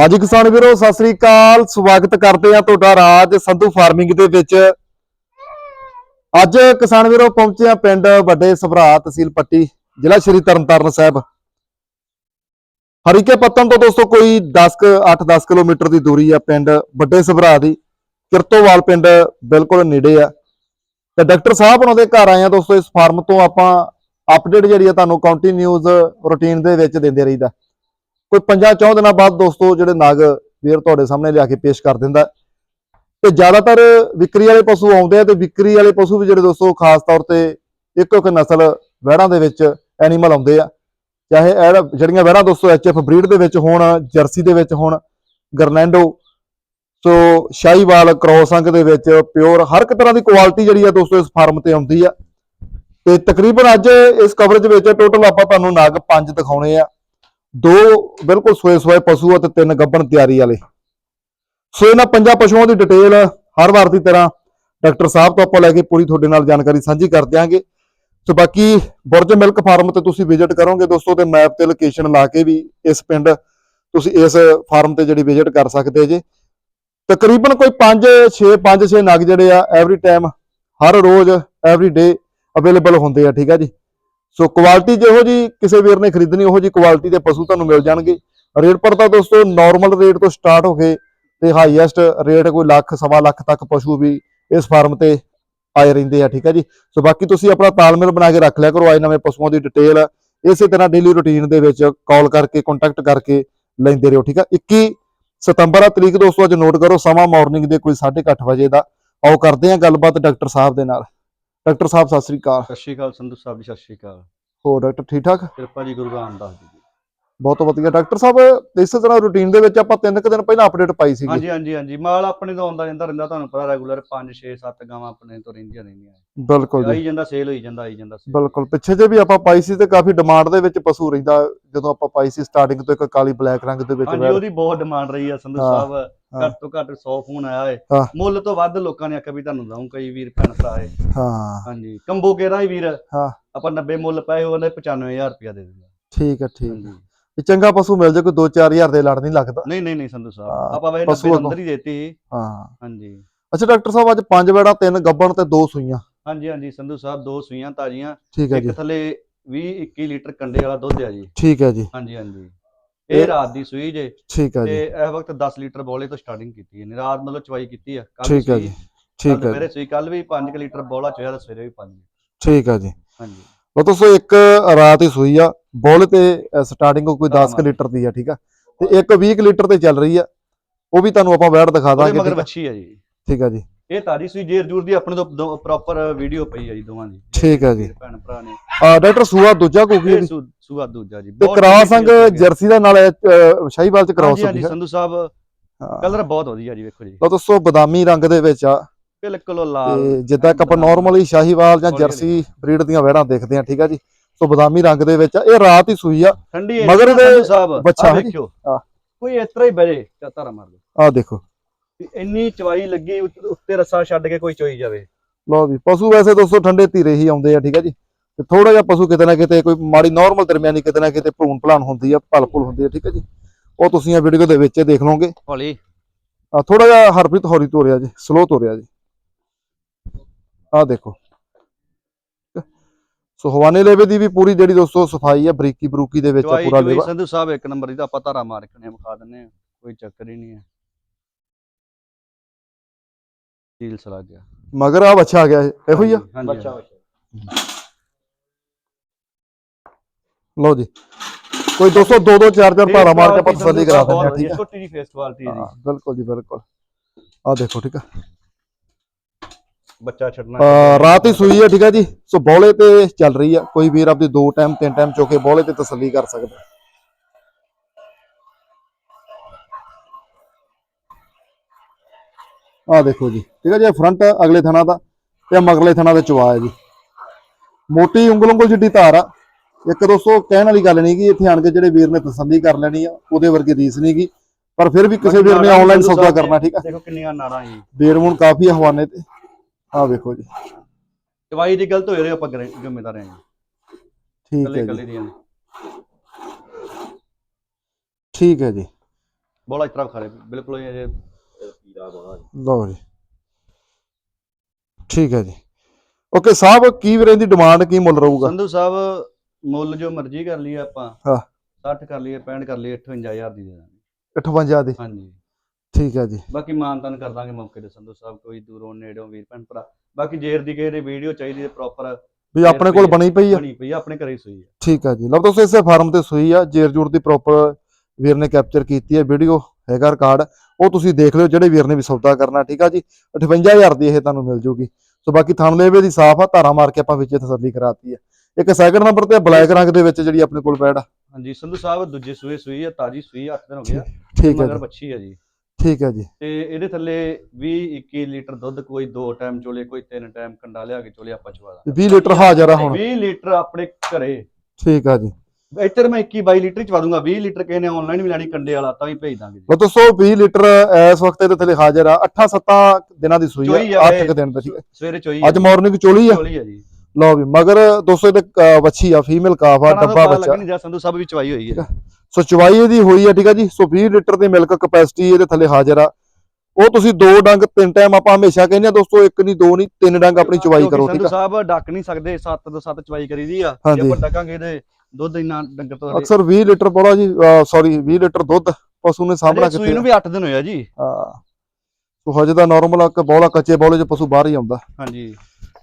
ਹਾਂਜੀ ਕਿਸਾਨ ਵੀਰੋ, ਸਤਿ ਸ੍ਰੀ ਅਕਾਲ। ਸਵਾਗਤ ਕਰਦੇ ਆ ਤੁਹਾਡਾ ਰਾਜ ਸੰਧੂ ਫਾਰਮਿੰਗ ਦੇ ਵਿੱਚ। ਅੱਜ ਕਿਸਾਨ ਵੀਰੋ, ਪਹੁੰਚੇ ਆ ਪਿੰਡ ਵੱਡੇ ਸਭਰਾ ਤਹਿਸੀਲ ਪੱਟੀ, ਜ਼ਿਲ੍ਹਾ ਸ਼੍ਰੀ ਤਰਨਤਾਰਨ ਸਾਹਿਬ। ਹਰੀਕੇ ਪੱਤਨ ਤੋਂ ਦੋਸਤੋ, ਕੋਈ 10 8-10 ਕਿਲੋਮੀਟਰ ਦੀ ਦੂਰੀ ਆ ਪਿੰਡ ਵੱਡੇ ਸਭਰਾ ਦੀ। ਕਿਰਤੋਵਾਲ ਪਿੰਡ ਬਿਲਕੁਲ ਨੇੜੇ ਆ। ਤੇ ਡਾਕਟਰ ਸਾਹਿਬ ਉਹਨਾਂ ਦੇ ਘਰ ਆਏ ਆ ਦੋਸਤੋ, ਇਸ ਫਾਰਮ ਤੋਂ ਆਪਾਂ ਅਪਡੇਟ ਜਿਹੜੀ ਆ ਤੁਹਾਨੂੰ ਕਾਉਂਟੀ ਨਿਊਜ਼ ਰੂਟੀਨ ਦੇ ਵਿੱਚ ਦਿੰਦੇ ਰਹੀਦਾ। ਕੋਈ ਪੰਜਾਂ ਚੌਂ ਦਿਨਾਂ ਬਾਅਦ ਦੋਸਤੋ ਜਿਹੜੇ ਨਾਗ ਵੀਰ ਤੁਹਾਡੇ ਸਾਹਮਣੇ ਲਿਆ ਕੇ ਪੇਸ਼ ਕਰ ਦਿੰਦਾ। ਤੇ ਜ਼ਿਆਦਾਤਰ ਵਿਕਰੀ ਵਾਲੇ ਪਸ਼ੂ ਆਉਂਦੇ ਆ ਤੇ ਵਿਕਰੀ ਵਾਲੇ ਪਸ਼ੂ ਵੀ ਜਿਹੜੇ ਦੋਸਤੋ ਖਾਸ ਤੌਰ ਤੇ ਇੱਕੋ ਇੱਕ ਨਸਲ ਵਹਿੜਾਂ ਦੇ ਵਿੱਚ ਐਨੀਮਲ ਆਉਂਦੇ ਆ। ਚਾਹੇ ਇਹ ਜਿਹੜੀਆਂ ਵਹਿੜਾਂ ਦੋਸਤੋ ਐਚਐਫ ਬਰੀਡ ਦੇ ਵਿੱਚ ਹੋਣ, ਜਰਸੀ ਦੇ ਵਿੱਚ ਹੋਣ, ਗਰਨੈਂਡੋ, ਸੋ ਸ਼ਾਹੀਵਾਲ, ਕਰੋਸੰਗ ਦੇ ਵਿੱਚ ਪਿਓਰ, ਹਰ ਇੱਕ ਤਰ੍ਹਾਂ ਦੀ ਕੁਆਲਿਟੀ ਜਿਹੜੀ ਆ ਦੋਸਤੋ ਇਸ ਫਾਰਮ ਤੇ ਆਉਂਦੀ ਆ। ਤੇ ਤਕਰੀਬਨ ਅੱਜ ਇਸ ਕਵਰੇਜ ਵਿੱਚ ਟੋਟਲ ਆਪਾਂ ਤੁਹਾਨੂੰ ਨਾਗ ਪੰਜ ਦਿਖਾਉਣੇ ਆ। ਦੋ ਬਿਲਕੁਲ ਸੋਏ ਸੋਏ ਪਸ਼ੂ ਅਤੇ ਤਿੰਨ ਗੱਬਣ ਤਿਆਰੀ ਵਾਲੇ। ਸੋ ਇਹਨਾਂ ਪੰਜਾਂ ਪਸ਼ੂਆਂ ਦੀ ਡਿਟੇਲ ਹਰ ਵਾਰ ਦੀ ਤਰ੍ਹਾਂ ਡਾਕਟਰ ਸਾਹਿਬ ਤੋਂ ਆਪਾਂ ਲੈ ਕੇ ਪੂਰੀ ਤੁਹਾਡੇ ਨਾਲ ਜਾਣਕਾਰੀ ਸਾਂਝੀ ਕਰ ਦਿਆਂਗੇ। ਸੋ ਬਾਕੀ ਬੁਰਜ ਮਿਲਕ ਫਾਰਮ ਤੇ ਤੁਸੀਂ ਵਿਜ਼ਿਟ ਕਰੋਗੇ ਦੋਸਤੋ ਤੇ ਮੈਪ ਤੇ ਲੋਕੇਸ਼ਨ ਲਾ ਕੇ ਵੀ ਇਸ ਪਿੰਡ ਤੁਸੀਂ ਇਸ ਫਾਰਮ ਤੇ ਜਿਹੜੀ ਵਿਜ਼ਿਟ ਕਰ ਸਕਦੇ ਜੇ। ਤਕਰੀਬਨ ਕੋਈ 5 6 5 6 ਨਗ ਜਿਹੜੇ ਆ ਐਵਰੀ ਟਾਈਮ ਹਰ ਰੋਜ਼ ਐਵਰੀ ਡੇ ਅਵੇਲੇਬਲ ਹੁੰਦੇ ਆ, ਠੀਕ ਆ ਜੀ। ਸੋ ਕੁਆਲਿਟੀ ਜਿਹੋ ਜੀ ਕਿਸੇ ਵੀਰ ਨੇ ਖਰੀਦਣੀ, ਉਹੋ ਜੀ ਕੁਆਲਿਟੀ ਦੇ ਪਸ਼ੂ ਤੁਹਾਨੂੰ ਮਿਲ ਜਾਣਗੇ। ਰੇਟ ਪਰ ਤਾਂ ਦੋਸਤੋ ਨਾਰਮਲ ਰੇਟ ਤੋਂ ਸਟਾਰਟ ਹੋ ਕੇ ਤੇ ਹਾਈਐਸਟ ਰੇਟ ਕੋਈ ਲੱਖ, ਸਵਾ ਲੱਖ ਤੱਕ ਪਸ਼ੂ ਵੀ ਇਸ ਫਾਰਮ ਤੇ ਆਏ ਰਹਿੰਦੇ ਆ, ਠੀਕ ਹੈ ਜੀ? ਸੋ ਬਾਕੀ ਤੁਸੀਂ ਆਪਣਾ ਤਾਲਮੇਲ ਬਣਾ ਕੇ ਰੱਖ ਲਿਆ ਕਰੋ, ਆਏ ਨਵੇਂ ਪਸ਼ੂਆਂ ਦੀ ਡਿਟੇਲ ਇਸੇ ਤਰ੍ਹਾਂ ਡੇਲੀ ਰੁਟੀਨ ਦੇ ਵਿੱਚ ਕਾਲ ਕਰਕੇ ਕੰਟੈਕਟ ਕਰਕੇ ਲੈਂਦੇ ਰਹੋ, ਠੀਕ ਆ? 21 ਸਤੰਬਰ ਆ ਤਰੀਕ ਦੋਸਤੋ, ਅੱਜ ਨੋਟ ਕਰੋ, ਸਮਾਂ ਮਾਰਨਿੰਗ ਦੇ ਕੋਈ 8:30 ਵਜੇ ਦਾ। ਆਓ ਕਰਦੇ ਹਾਂ ਗੱਲਬਾਤ ਡਾਕਟਰ ਸਾਹਿਬ ਦੇ ਨਾਲ। ਡਾਕਟਰ ਸਾਹਿਬ ਸਤਿ ਸ੍ਰੀ ਅਕਾਲ। ਸਤਿ ਸ਼੍ਰੀ ਅਕਾਲ ਸੰਧੂ ਸਾਹਿਬ ਜੀ ਸਤਿ ਸ਼੍ਰੀ ਅਕਾਲ। ਹੋਰ ਡਾਕਟਰ ਠੀਕ ਠਾਕ? ਕਿਰਪਾ ਜੀ ਗੁਰੂ ਰਾਮਦਾਸ ਜੀ ਦੀ। ਬਹੁਤ ਵਧੀਆ। ਡਾਕਟਰ ਸਾਹਿਬ ਇਸੇ ਤਰ੍ਹਾਂ ਰੁਟੀਨ ਦੇ ਵਿੱਚ ਆਪਾਂ ਤਿੰਨ ਕੁ ਦਿਨ ਪਹਿਲਾਂ ਅਪਡੇਟ ਪਾਈ ਸੀਗੀ। ਹਾਂਜੀ ਹਾਂਜੀ ਹਾਂਜੀ। ਮਾਲ ਆਪਣੇ ਤੋਂ ਆਉਂਦਾ ਜਾਂਦਾ ਰਹਿੰਦਾ ਤੁਹਾਨੂੰ ਪਤਾ ਰੈਗੂਲਰ 5 6 7 ਗਾਵਾਂ ਆਪਣੇ ਤੋਂ ਰਹਿੰਦੀਆਂ ਰਹਿੰਦੀਆਂ। ਬਿਲਕੁਲ ਜੀ। ਆਈ ਜਾਂਦਾ ਸੇਲ ਹੋਈ ਜਾਂਦਾ ਆਈ ਜਾਂਦਾ sale। ਬਿਲਕੁਲ। ਪਿੱਛੇ ਜੇ ਵੀ ਆਪਾਂ ਪਾਈ ਸੀ ਤੇ ਕਾਫੀ ਡਿਮਾਂਡ ਦੇ ਵਿੱਚ ਪਸ਼ੂ ਰਹਿੰਦਾ। ਜਦੋਂ ਆਪਾਂ ਪਾਈ ਸੀ ਸਟਾਰਟਿੰਗ ਤੋਂ ਇੱਕ ਕਾਲੀ ਬਲੈਕ ਰੰਗ ਦੇ ਵਿੱਚ ਹਾਂਜੀ ਵੈੜ- ਉਹਦੀ ਬਹੁਤ ਡਿਮਾਂਡ ਰਹੀ ਆ ਸੰਧੂ ਹਾਂ, ਸਾਹਿਬ। ਘੱਟ ਤੋਂ ਘੱਟ 100 ਫੋਨ ਆਇਆ ਏ ਹਾਂ। ਮੁੱਲ ਤੋਂ ਵੱਧ ਲੋਕਾਂ ਨੇ ਆਖਿਆ ਵੀ ਤੁਹਾਨੂੰ ਦਊਂ ਕਈ ਵੀਰ ਭੈਣ ਭਰਾ ਏ ਹਾਂ। ਹਾਂਜੀ। ਕੰਬੋ ਕੇਰਾ ਹੀ ਵੀਰ? ਹਾਂ। ਆਪਾਂ 90 ਮੁੱਲ ਪਏ ਉਹਨੇ 95000 ਰੁਪਇਆ ਦੇ ਦਿੰਦਾ ਠੀਕ ਹੈ ਠੀਕ ਹਾਂਜੀ। ਵੀ ਚੰਗਾ ਪਸ਼ੂ ਮਿਲ ਜੇ ਕੋਈ 2-4000 ਦੇ ਲੜ ਨਹੀਂ ਲੱਗਦਾ। ਨਹੀਂ ਨਹੀਂ ਨਹੀਂ ਸੰਧੂ ਸਾਹਿਬ। ਹਾਂ, ਆਪਾਂ ਪਸ਼ੂ 90 ਅੱਗੋਂ। ਅੰਦਰ ਹੀ ਦੇਤੀ। ਹਾਂ। ਹਾਂਜੀ। ਅੱਛਾ ਡਾਕਟਰ ਸਾਹਿਬ ਅੱਜ ਪੰਜ ਵੇੜਾ ਤਿੰਨ ਗੱਬਣ ਤੇ ਦੋ ਸੂਈਆਂ। ਹਾਂਜੀ ਹਾਂਜੀ ਸੰਧੂ ਸਾਹਿਬ ਦੋ ਸੂਈਆਂ ਤਾਜ਼ੀਆਂ। ਹੈ ਇੱਕ ਥੱਲੇ 20 21 ਲੀਟਰ ਕੰਡੇ ਵਾਲਾ ਦੁੱਧ ਆ ਜੀ। ਠੀਕ ਹੈ ਜੀ। ਹਾਂਜੀ ਹਾਂਜੀ। ਇਹ- ਰਾਤ ਦੀ ਸੂਈ ਜੇ। ਠੀਕ ਤੇ ਜੀ। ਇਸ ਵਕਤ 10 ਲੀਟਰ ਬੋਲੇ ਤੋਂ ਸਟਾਰਟਿੰਗ ਕੀਤੀ ਹੈ। ਰਾਤ ਮਤਲਬ ਚਵਾਈ ਕੀਤੀ ਆ। ਕੱਲ ਠੀਕ ਹੈ ਜੀ। ਠੀਕ ਹੈ ਮੇਰੇ ਸੂਈ ਕੱਲ ਵੀ 5 ਲੀਟਰ ਬੋਲਾ ਚੋਇਆ ਤੇ ਸਵੇਰੇ ਵੀ 5 ਠੀਕ ਹੈ ਜੀ। ਹਾਂਜੀ। ਉਹ ਦੋਸਤੋ ਇੱਕ ਰਾਤ ਹੀ ਸੂਈ ਆ। ਬੁੱਲ ਤੇ ਸਟਾਰਟਿੰਗ ਕੋਈ 10 ਕੁ ਲੀਟਰ ਦੀ ਆ ਠੀਕ ਆ? ਤੇ ਇੱਕ 20 ਕੁ ਲੀਟਰ ਤੇ ਚੱਲ ਰਹੀ ਆ। ਉਹ ਵੀ ਤੁਹਾਨੂੰ ਆਪਾਂ ਵੈੜ ਦਿਖਾ ਦਾਂਗੇ ਮਗਰ ਆ? ਵੱਛੀ ਆ ਜੀ। ਠੀਕ ਆ ਜੀ। ਇਹ ਤਾਜੀ ਸੂਈ ਜੇਰ ਜੂਰ ਦੀ ਆਪਣੇ ਤੋਂ ਪ੍ਰੋਪਰ ਵੀਡੀਓ ਪਈ ਆ ਜੀ ਦੋਵਾਂ ਦੀ। ਠੀਕ ਹੈ ਜੀ। ਭੈਣ ਭਰਾ ਨੇ। ਆ ਡਾਕਟਰ ਸੂਆ ਦੂਜਾ ਕੋਕੀ ਸੂ- ਸੂਆ ਦੂਜਾ ਜੀ। ਤੇ ਕ੍ਰਾਸ ਲੱਗਿਆ। ਜਰਸੀ ਦਾ ਨਾਲ ਸ਼ਾਹੀਵਾਲ ਚ ਕ੍ਰਾਸ ਹਾਂਜੀ ਹੈ ਸੰਧੂ ਸਾਹਿਬ। ਕਲਰ ਬਹੁਤ ਵਧੀਆ ਜੀ ਵੇਖੋ ਜੀ। ਤਾਂ ਦੋਸਤੋ ਬਦਾਮੀ ਰੰਗ ਦੇ ਵਿੱਚ ਆ। ਬਿਲਕੁਲ ਲਾਲ। ਤੇ ਜਿੱਦਾਂ ਆਪਾਂ ਨਾਰਮਲੀ ਸ਼ਾਹੀਵਾਲ ਜਾਂ। ਜਰਸੀ ਬਰੀਡ ਦੀਆਂ ਵੈੜਾਂ ਦੇਖਦੇ ਆ ਠੀਕ ਆ ਜੀ। ਸੋ ਬਦਾਮੀ ਰੰਗ ਦੇ ਵਿੱਚ ਆ। ਇਹ ਰਾਤ ਹੀ ਸੂਈ ਆ। ਮਗਰ ਸਾਹਿਬ। ਬੱਚਾ ਜੀ। ਵੇਖਿਓ। ਕੋਈ ਇਸ ਤਰ੍ਹਾਂ ਹੀ ਬਜੇ ਚਾਤਾਰਾ ਮਾਰ ਦੋ। ਆ ਦੇਖੋ। ਵੀ ਇੰਨੀ ਚਵਾਈ ਲੱਗੀ ਉੱਤ- ਉੱਤੇ ਰੱਸਾ ਛੱਡ ਕੇ ਕੋਈ ਚੋਈ ਜਾਵੇ। ਲਓ ਜੀ ਪਸ਼ੂ ਵੈਸੇ ਦੋਸਤੋ ਠੰਡੇ ਧੀਰੇ ਹੀ ਆਉਂਦੇ ਆ ਠੀਕ ਆ ਜੀ। ਤੇ ਥੋੜਾ ਜਿਹਾ ਪਸ਼ੂ ਕਿਤੇ ਨਾ ਕਿਤੇ ਕੋਈ ਮਾੜੀ ਨਾਰਮਲ ਦਰਮਿਆਨੀ ਕਿਤੇ ਨਾ ਕਿਤੇ ਭੂਣ ਭਲਾਨ ਹੁੰਦੀ ਆ ਭਲ ਭੁਲ ਹੁੰਦੀ ਆ ਠੀਕ ਆ ਜੀ। ਉਹ ਤੁਸੀਂ ਆ ਵੀਡੀਓ ਦੇ ਵਿੱਚ ਦੇਖ ਲਓਗੇ। ਹੌਲੀ। ਆ ਥੋੜਾ ਜਿਹਾ ਹਰਪ੍ਰੀਤ ਹੌਲੀ ਤੋਰਿਆ ਜੀ ਸਲੋ ਤੋਰਿਆ ਜੀ। ਆ ਦੇਖੋ। ਸੋ ਹਵਾਨੇ ਲੇਵੇ ਦੀ ਵੀ ਪੂਰੀ ਜਿਹੜੀ ਦੋਸਤੋ ਸਫ਼ਾਈ ਆ ਬਰੀਕੀ ਬਰੂਕੀ ਦੇ ਵਿੱਚ ਆ ਚਵਾਈ ਪੂਰਾ ਲੇਵਾ। ਸੰਧੂ ਸਾਹਿਬ ਇੱਕ ਨੰਬਰ ਦੀ ਤਾਂ ਆਪਾਂ ਧਾਰਾ ਮਾਰ ਕੇ ਵਿਖਾ ਦਿੰਨੇ ਆ ਕੋਈ ਚੱਕਰ ਹੀ ਨਹੀਂ ਹੈ ਸੀਲ ਸਲਾ ਗਿਆ। ਮਗਰ ਆ ਬੱਚਾ ਆ ਗਿਆ ਇਹ, ਇਹੋ ਹੀ ਆ? ਹਾਂਜੀ, ਬੱਚਾ ਹਾਂਜੀ। ਲਓ ਜੀ। ਕੋਈ 200 ਦੋ ਦੋ ਚਾਰ ਚਾਰ ਧਾਰਾ ਮਾਰ ਕੇ ਆਪਾਂ ਤਸੱਲੀ ਕਰਾ ਦਿੰਦੇ ਆ ਠੀਕ ਆ? ਛੋਟੀ ਜੀ ਫੇਸ ਕੁਆਲਿਟੀ ਹੈ ਬਿਲਕੁਲ ਜੀ ਬਿਲਕੁਲ। ਆ ਦੇਖੋ ਠੀਕ ਆ। ਬੱਚਾ ਛੱਡਣਾ ਅਹ ਰਾਤ ਹੀ ਸੂਈ ਹੈ ਠੀਕ ਹੈ ਜੀ। ਸੋ ਬੋਲੇ ਤੇ ਚੱਲ ਰਹੀ ਆ। ਕੋਈ ਵੀਰ ਆਪਦੀ ਦੋ ਟਾਈਮ ਤਿੰਨ ਟਾਈਮ ਚੋਕੇ ਬੋਲੇ ਤੇ ਤਸੱਲੀ ਕਰ ਸਕਦਾ। ਆ ਦੇਖੋ ਜੀ ਠੀਕ ਹੈ ਜੀ ਫਰੰਟ ਅਗਲੇ ਥਣਾ ਦਾ ਤੇ ਮਗਰਲੇ ਥਣਾ ਦੇ ਚਵਾ ਹੈ ਜੀ। ਮੋਟੀ ਉਂਗਲ ਉਂਗਲ ਜਿੱਡੀ ਧਾਰ ਆ। ਇੱਕ ਦੋਸਤੋ ਕਹਿਣ ਵਾਲੀ ਗੱਲ ਨਹੀਂ ਕਿ ਇੱਥੇ ਆਣ ਕੇ ਜਿਹੜੇ ਵੀਰ ਨੇ ਤਸੱਲੀ ਕਰ ਲੈਣੀ ਆ ਉਹਦੇ ਵਰਗੀ ਰੀਸ ਨਹੀਂ ਗੀ। ਪਰ ਫਿਰ ਵੀ ਕਿਸੇ ਵੀਰ ਨੇ ਆਨਲਾਈਨ ਸੌਦਾ ਕਰਨਾ ਠੀਕ ਆ। ਦੇਖੋ ਕਿੰਨੀਆਂ ਨਾੜਾਂ ਜੀ। ਬੇਰਮੂਨ ਕਾਫੀ ਆ ਹਵਾਨੇ ਤੇ ਆ ਵੇਖੋ ਜੀ। ਚਵਾਈ ਦੀ ਗਲਤ ਹੋਏ ਰਹੇ ਆਪਾਂ ਜ਼ਿੰਮੇਦਾਰ ਜੀ। ਠੀਕ ਹੈ ਜੀ। ਠੀਕ ਹੈ ਜੀ। ਬੋਲਾ ਇਸ ਤਰ੍ਹਾਂ ਖਰੇ ਬਿਲਕੁਲ ਲਓ ਜੀ। ਠੀਕ ਹੈ ਜੀ। ਓਕੇ ਸਾਹਿਬ ਕੀ ਵੀਰੇ ਦੀ ਡਿਮਾਂਡ ਕੀ ਮੁੱਲ ਰਹੂਗਾ? ਸੰਧੂ ਸਾਹਿਬ ਮੁੱਲ ਜੋ ਮਰਜ਼ੀ ਕਰ ਲਈਏ ਆਪਾਂ। ਹਾਂ। 60 ਕਰ ਲਈਏ 65 ਕਰ ਲਈਏ 58000 ਦੀ ਦੇ ਦਾਂਗੇ। 58 ਦੀ? ਹਾਂਜੀ। ਠੀਕ ਹੈ ਜੀ। ਬਾਕੀ ਮਾਨਤਨ ਕਰ ਦਾਂਗੇ ਮੌਕੇ ਤੇ ਸੰਧੂ ਸਾਹਿਬ ਕੋਈ ਦੂਰੋਂ ਨੇੜੋਂ ਵੀਰ ਭੈਣ ਭਰਾ। ਬਾਕੀ ਜੇਰ ਦੀ ਕਿਸੇ ਦੀ ਵੀਡੀਓ ਚਾਹੀਦੀ ਹੈ ਪ੍ਰੋਪਰ ਵੀ ਆਪਣੇ ਕੋਲ ਬਣੀ ਪਈ ਆ? ਬਣੀ ਪਈ ਆ, ਆਪਣੇ ਘਰੇ ਹੀ ਸੂਈ ਹੈ ਠੀਕ ਹੈ ਜੀ। ਲਓ ਦੋਸਤੋ ਇਸੇ ਫਾਰਮ ਤੇ ਸੂਈ ਆ ਜੇਰ ਜੂਰ ਦੀ ਪ੍ਰੋਪਰ ਵੀਰ ਨੇ ਕੈਪਚਰ ਕੀਤੀ ਹੈ ਵੀਡੀਓ ਹੈਗਾ ਰਿਕਾਰਡ ਉਹ ਤੁਸੀਂ ਦੇਖ ਲਿਓ ਜਿਹੜੇ ਵੀਰ ਨੇ ਵੀ ਸੌਦਾ ਕਰਨਾ ਠੀਕ ਆ ਜੀ? 58000 ਦੀ ਇਹ ਤੁਹਾਨੂੰ ਮਿਲ ਜੂਗੀ। ਸੋ ਬਾਕੀ ਥਣਲੇਵੇ ਦੀ ਸਾਫ਼ ਆ ਧਾਰਾ ਮਾਰ ਕੇ ਆਪਾਂ ਵਿੱਚ ਤਸੱਲੀ ਕਰਾਤੀ ਹੈ ਇੱਕ ਸੈਕਿੰਡ ਨੰਬਰ ਤੇ ਬਲੈਕ ਰੰਗ ਦੇ ਵਿੱਚ ਜਿਹੜੀ ਆਪਣੇ ਕੋਲ ਆ। ਹਾਂਜੀ ਸੰਧੂ ਸਾਹਿਬ ਦੂਜੇ ਸੂਏ ਸੂਈ ਹੈ ਤਾਜੀ ਸੂਈ 8 ਦਿਨ ਹੋ ਗਿਆ ਠੀਕ ਹੈ ਮਗਰ ਬੱਚੀ ਹੈ ਜੀ। ਠੀਕ ਹੈ ਜੀ। ਤੇ ਇਹਦੇ ਥੱਲੇ 20 21 ਲੀਟਰ ਦੁੱਧ ਕੋਈ ਦੋ ਟਾਈਮ ਚੋਲੇ ਕੋਈ ਤਿੰਨ ਟਾਈਮ ਕੰਡਾ ਲਿਆ ਕੇ ਚੋਲੇ ਆਪਾਂ ਚਵਾ ਦਾਂਗੇ। 20 ਲੀਟਰ ਹਾਜ਼ਰ ਆ ਹੁਣ। 20 ਲੀਟਰ ਆਪਣੇ ਘਰੇ। ਠੀਕ ਆ ਜੀ। ਇੱਧਰ ਮੈਂ 21 22 ਲੀਟਰ ਹੀ ਚਵਾ ਦੂੰਗਾ 20 ਲੀਟਰ ਕਿਸੇ ਨੇ ਆਨਲਾਈਨ ਵੀ ਲੈਣੀ ਕੰਡੇ ਵਾਲਾ ਤਾਂ ਵੀ ਭੇਜ ਦਾਂਗੇ ਜੀ। ਲਓ ਦੋਸਤੋ 20 ਲੀਟਰ ਇਸ ਵਕਤ ਇਹਦੇ ਥੱਲੇ ਹਾਜ਼ਰ ਆ। 8-7 ਦਿਨਾਂ ਦੀ ਸੂਈ ਆ ਆ 8 ਇਹ। ਦਿਨ ਦਾ ਠੀਕ ਹੈ ਸਵੇਰੇ ਚੋਈ ਅੱਜ ਮਾਰਨਿੰਗ ਚੋਲੀ ਆ? ਚੋਲੀ ਹੈ ਜੀ। ਲਓ ਵੀ ਮਗਰ ਦੋਸਤੋ ਇਹਦੇ ਵੱਛੀ ਆ ਫੀਮੇਲ ਕਾਫ ਆ ਡੱਬਾ ਬੱਚਾ ਲੱਗ ਨਹੀਂ ਜਾ ਸੰਧੂ ਸਾਹਿਬ ਵੀ ਚਵਾਈ ਹੋਈ ਹੈ ਸੋ ਚਵਾਈ ਇਹਦੀ ਹੋਈ ਆ ਠੀਕ ਆ ਜੀ। ਸੋ 20 ਲੀਟਰ ਦੀ ਮਿਲਕ ਕਪੈਸਿਟੀ ਇਹਦੇ ਥੱਲੇ ਹਾਜ਼ਰ ਆ। ਉਹ ਤੁਸੀਂ ਦੋ ਡੰਗ ਤਿੰਨ ਟਾਈਮ ਆਪਾਂ ਹਮੇਸ਼ਾ ਕਹਿੰਦੇ ਆ ਦੋਸਤੋ ਇੱਕ ਨਹੀਂ ਦੋ ਨਹੀਂ ਤਿੰਨ ਡੰਗ ਆਪਣੀ ਚਵਾਈ ਕਰੋ ਠੀਕ ਆ। ਸਾਹਿਬ ਡੱਕ ਨਹੀਂ ਸਕਦੇ 7 ਤੋਂ 7 ਚਵਾਈ ਕਰੀਦੀ ਆ। ਜੇ ਆਪਾਂ ਡੱਕਾਂਗੇ ਤੇ ਦੁੱਧ ਇੰਨਾ ਡੰਗਰ ਤੋਂ ਅਕਸਰ 20 ਲੀਟਰ ਬੋਲਾ ਜੀ ਸੌਰੀ 20 ਲੀਟਰ ਦੁੱਧ ਪਸ਼ੂ ਨੇ ਸਾਹਮਣਾ ਸੂਈ ਕਿਤੇ ਨੂੰ ਵੀ 8 ਦਿਨ ਹੋਇਆ ਜੀ। ਹਾਂ। ਸੋ ਹਜੇ ਤਾਂ ਨਾਰਮਲ ਆ ਕਿ ਬੋਲਾ ਕੱਚੇ ਬੋਲੇ ਚ ਪਸ਼ੂ ਬਾਹਰ ਹੀ ਆਉਂਦਾ। ਹਾਂਜੀ।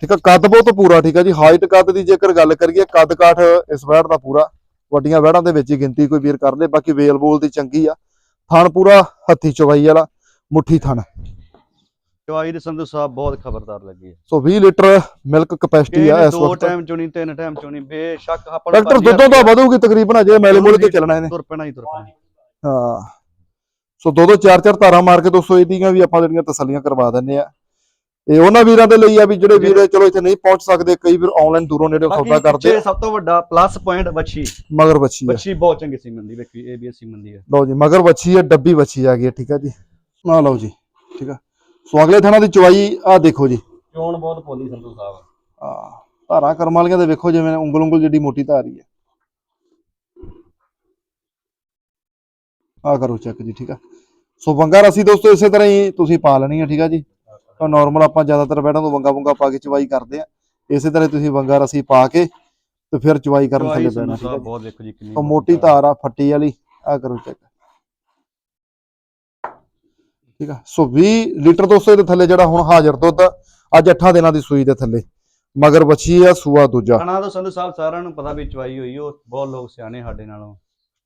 ਠੀਕ ਆ ਕੱਦ ਬਹੁਤ ਪੂਰਾ ਠੀਕ ਆ ਜੀ। ਹਾਈਟ ਕੱਦ ਦੀ ਜੇਕਰ ਗੱਲ ਕਰੀਏ ਕੱਦ ਕਾਠ ਇਸ ਵੈੜ ਦਾ ਪੂਰਾ। ਵੱਡੀਆਂ ਵੈੜਾਂ ਦੇ ਵਿੱਚ ਹੀ ਗਿਣਤੀ ਕੋਈ ਵੀਰ ਕਰ ਲੇ ਬਾਕੀ ਵੇਲ ਬੋਲ ਦੀ ਚੰਗੀ ਆ। ਥਣ ਪੂਰਾ ਹੱਥੀ ਚਵਾਈ ਵਾਲਾ ਮੁੱਠੀ ਥਣ। ਚਵਾਈ ਦੇ ਸੰਧੂ ਸਾਹਿਬ ਬਹੁਤ ਖਬਰਦਾਰ ਲੱਗੀ ਹੈ ਸੋ 20 ਲੀਟਰ ਮਿਲਕ ਕਪੈਸਿਟੀ ਆ ਇਸ ਦੋ ਵਕਤ। ਟਾਈਮ ਚੋਣੀ ਤਿੰਨ ਟਾਈਮ ਚੋਣੀ ਬੇਸ਼ੱਕ ਨੂੰ ਡਾਕਟਰ ਦੁੱਧੋਂ ਤਾਂ ਵਧੂਗੀ ਤਕਰੀਬਨ ਅਜੇ ਮੈਲੇ ਮੂਲੇ ਤੇ ਚੱਲਣਾ ਇਹਨੇ। ਤੁਰ ਪੈਣਾ ਹੀ ਤੁਰ ਪੈਣਾ। ਹਾਂ। ਸੋ ਦੋ ਦੋ ਚਾਰ ਚਾਰ ਧਾਰਾਂ ਮਾਰ ਕੇ ਦੋਸਤੋ ਇਹਦੀਆਂ ਵੀ ਆਪਾਂ ਜਿਹੜੀਆਂ ਤਸੱਲੀਆਂ ਕਰਵਾ ਦਿੰਨੇ ਆ। ਇਹ ਉਹਨਾਂ ਵੀਰਾਂ ਦੇ ਲਈ ਆ ਵੀ ਜਿਹੜੇ ਵੀਰ ਚਲੋ ਇੱਥੇ ਨਹੀਂ ਪਹੁੰਚ ਸਕਦੇ ਕਈ ਵੀਰ ਆਨਲਾਈਨ ਦੂਰੋਂ ਨੇੜੇ ਸੌਦਾ ਕਰਦੇ ਸਭ ਤੋਂ ਵੱਡਾ ਪਲੱਸ ਪੁਆਇੰਟ ਵੱਛੀ। ਮਗਰ ਬੱਚੀ ਆ। ਵੱਛੀ ਬਹੁਤ ਚੰਗੀ ਸੀ ਮੰਦੀ ਵੇਖੀ ਏਬੀਐਸ ਮੰਦੀ ਹੈ ਲਓ ਜੀ ਮਗਰ ਬੱਚੀ ਹੈ ਡੱਬੀ ਬੱਚੀ ਆ ਗਈ ਠੀਕ ਆ ਜੀ। ਆ ਲਓ ਜੀ ਠੀਕ ਆ। ਸੋ ਅਗਲੇ ਥਾਣਾ ਦੀ ਚਵਾਈ ਆ ਦੇਖੋ ਜੀ। ਚੋਣ ਬਹੁਤ ਪੋਲੀ ਸੰਧੂ ਸਾਹਿਬ ਆ। ਧਾਰਾਂ ਕਰਮ ਵਾਲੀਆਂ ਦੇ ਵੇਖੋ ਜਿਵੇਂ ਉਂਗਲ ਉਂਗਲ ਜਿੱਡੀ ਮੋਟੀ ਧਾਰੀ ਹੈ ਆ ਕਰੋ ਚੈੱਕ ਜੀ ਠੀਕ ਆ। ਸੋ ਵੰਗਾ ਰਸੀ ਦੋਸਤੋ ਇਸੇ ਤਰ੍ਹਾਂ ਹੀ ਤੁਸੀਂ ਪਾ ਲੈਣੀ ਆ ਠੀਕ ਆ ਜੀ। ਤਾਂ ਨਾਰਮਲ ਆਪਾਂ ਜ਼ਿਆਦਾਤਰ ਬੈਠਾਂ ਤੋਂ ਵੰਗਾ ਵੰਗਾ ਪਾ ਕੇ ਚਵਾਈ ਕਰਦੇ ਆ। ਇਸੇ ਤਰ੍ਹਾਂ ਤੁਸੀਂ ਵੰਗਾ ਰਸੀ ਪਾ ਕੇ ਤੇ ਫਿਰ ਚਵਾਈ ਕਰਨ ਥੱਲੇ ਪੈਣਾ ਠੀਕ ਆ ਬਹੁਤ ਵੇਖੋ ਜੀ ਕਿੰਨੀ ਮੋਟੀ ਧਾਰ ਆ। ਫੱਟੀ ਵਾਲੀ ਆ ਕਰੋ ਚੈੱਕ ਠੀਕ ਆ? ਸੋ 20 ਲੀਟਰ ਦੋਸਤੋ ਇਹਦੇ ਥੱਲੇ ਜਿਹੜਾ ਹੁਣ ਹਾਜ਼ਰ ਦੁੱਧ ਅੱਜ 8 ਦਿਨਾਂ ਦੀ ਸੂਈ ਦੇ ਥੱਲੇ। ਮਗਰ ਬੱਚੀ ਆ ਸੂਆ ਦੂਜਾ। ਖਾਣਾ ਤਾਂ ਸੰਧੂ ਸਾਹਿਬ ਸਾਰਿਆਂ ਨੂੰ ਪਤਾ ਵੀ ਚਵਾਈ ਹੋਈ ਉਹ ਬਹੁਤ ਲੋਕ ਸਿਆਣੇ ਸਾਡੇ ਨਾਲੋਂ।